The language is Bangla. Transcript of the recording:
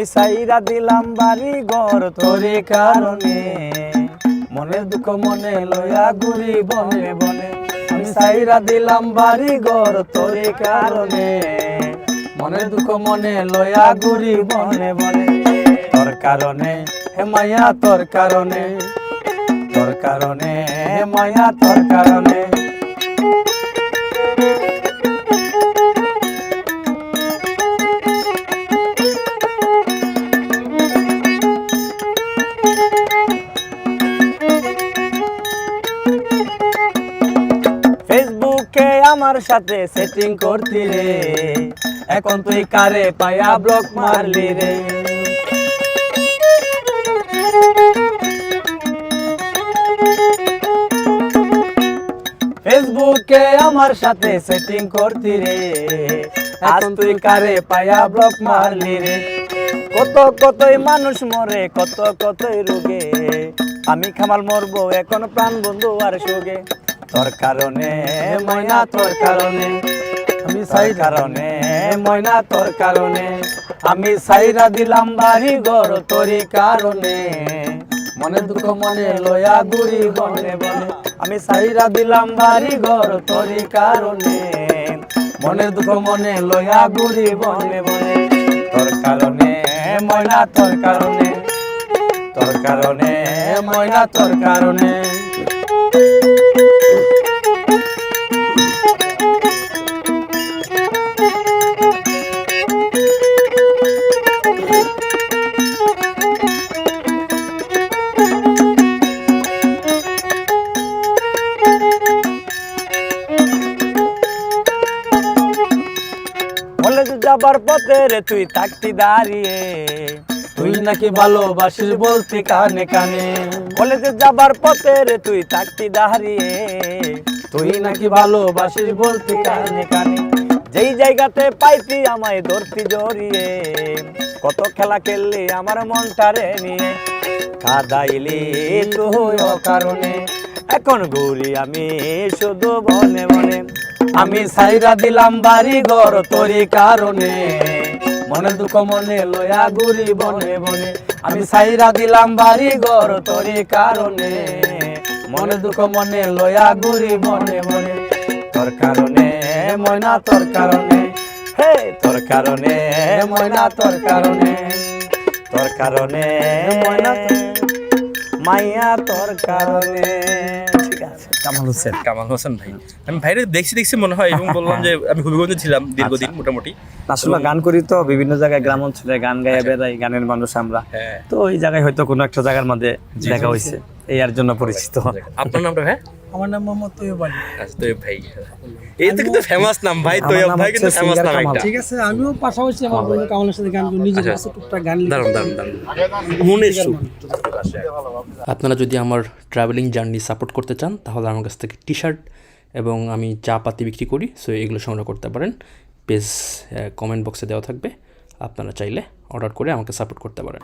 আমি সাইরা দিলাম বাড়ি ঘর তোরে কারণে। মনের দুঃখ, মনে লয়া ঘুরি বনে বনে। আমি সাইরা দিলাম বাড়ি ঘর তোরে কারণে। মনের দুঃখ, মনে লয়া ঘুরি বনে বনে। তোর কারণে হে মায়া, তোর কারণে। তোর কারণে হে মায়া, তোর কারণে। আমার সাথে সেটিং করতি রে। এখন তুই কারে পায়া ব্লক মারলি রে? ফেসবুকে আমার সাথে সেটিং করতি রে। এখন তুই কারে পায়া ব্লক মারলি রে? কত কতই মানুষ মরে, কত কতই রোগে। আমি খামাল মরবো, এখন প্রাণ বন্ধু আর সোগে তোর কারণে ময়না তোর কারণে। আমি সাই কারণে ময়না তোর কারণে। আমি সাইরা দিলাম বাড়ি ঘর তোরই কারণে। মনে দুঃখ মনে লয়া গুড়ি বনে বনে। আমি সাইরা দিলাম বাড়ি ঘর তোরই কারণে। মনে দুঃখ মনে লয়া গুড়ি বনে বনে। তোর কারণে ময়না তোর কারণে। তোর কারণে ময়না তোর কারণে। কলেজ যাবার পথে রে তুই থাকতি দাঁড়িয়ে। তুই নাকি ভালোবাসিস বলতি কানে কানে। কলেজে যাবার পথে রে তুই থাকতি দাঁড়িয়ে। তুই নাকি ভালোবাসিস বলতি কানে কানে। যেই জায়গাতে পাইতি আমায় ধরতি জড়িয়ে। কত খেলা খেললি আমার মনটারে নিয়ে। কাদাইলি তুই কারণে এখন ঘুরি আমি শুধু বনে বনে আমি সাইরা দিলাম বাড়ি ঘর তোরই কারণে। মনে দুঃখ মনে লয়া ঘুরি বনে বনে। আমি সাইরা দিলাম বাড়ি ঘর তোরই কারণে। মনে দুঃখ মনে লয়া ঘুরি বনে বনে। তোর কারণে, ময়না তোর কারণে। হে, তোর কারণে, ময়না তোর কারণে। তোর কারণে, ময়না মাইয়া তোর কারণে। কামাল হোসেন। কামাল হোসেন ভাই। আমি ভাইরে দেখছি দেখছি মনে হয় এবং বললাম যে আমি হবিগঞ্জে ছিলাম দীর্ঘদিন মোটামুটি। আসলে গান করি তো বিভিন্ন জায়গায় গ্রাম অঞ্চলে গান গাইয়া বেড়াই গানের মানুষ আমরা। হ্যাঁ। তো ওই জায়গায় হয়তো কোনো একটা জায়গার মধ্যে দেখা হয়েছে। এই আর জন্য পরিচিত। আপনার নামটা ভাই? আমার নাম মোহাম্মদ তৈয়ব আলী। আচ্ছা তৈয়ব ভাই। এই তো কিন্তু ফেমাস নাম ভাই তৈয়ব ভাই কিন্তু ফেমাস নাম একটা। ঠিক আছে আমিও পাশাপাশি আমার বন্ধু কামালের সাথে গান করি নিজের আচ্ছা। কাছে টুকটাক গান লিখি। দারুণ দারুণ দারুণ। মনের সুর আপনারা যদি আমার ট্রাভেলিং জার্নি সাপোর্ট করতে চান তাহলে আমার কাছ থেকে টি শার্ট এবং আমি চা পাতি বিক্রি করি সো এগুলো সংগ্রহ করতে পারেন। পেজ কমেন্ট বক্সে দেওয়া থাকবে। আপনারা চাইলে অর্ডার করে আমাকে সাপোর্ট করতে পারেন।